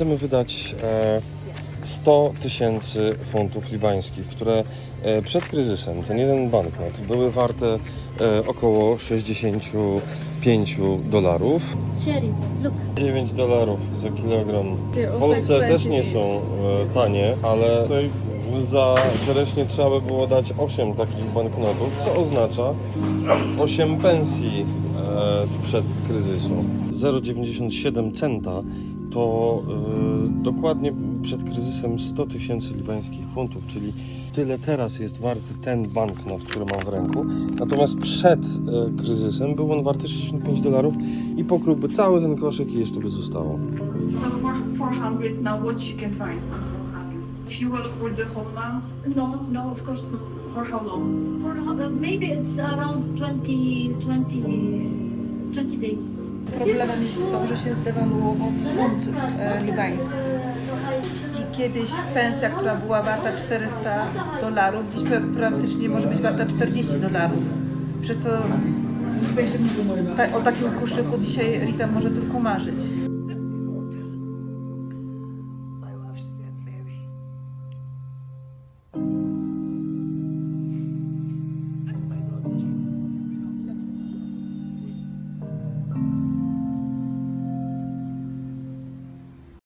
chcemy wydać e, 100 tysięcy funtów libańskich, które e, przed kryzysem, ten jeden banknot, były warte e, około 65 dolarów. Cherries, look. 9 dolarów za kilogram. W Polsce też nie są e, tanie, ale tutaj za czereśnie trzeba by było dać 8 takich banknotów, co oznacza 8 pensji e, sprzed kryzysu. 0,97 centa to e, dokładnie przed kryzysem 100 tysięcy libańskich funtów, czyli tyle teraz jest warty ten banknot, który mam w ręku. Natomiast przed e, kryzysem był on warty 65 dolarów i pokryłby cały ten koszyk i jeszcze by zostało. So for 400 now, what you can buy for 400? Fuel for the whole month? No, no, of course not. For how long? For uh, maybe it's around 20, 20, 20 days. Problemem jest to, że się zdewaluował funt e, libański. I kiedyś pensja, która była warta 400 dolarów, dziś pra- praktycznie może być warta 40 dolarów. Przez to ta, o takim koszyku dzisiaj Rita może tylko marzyć.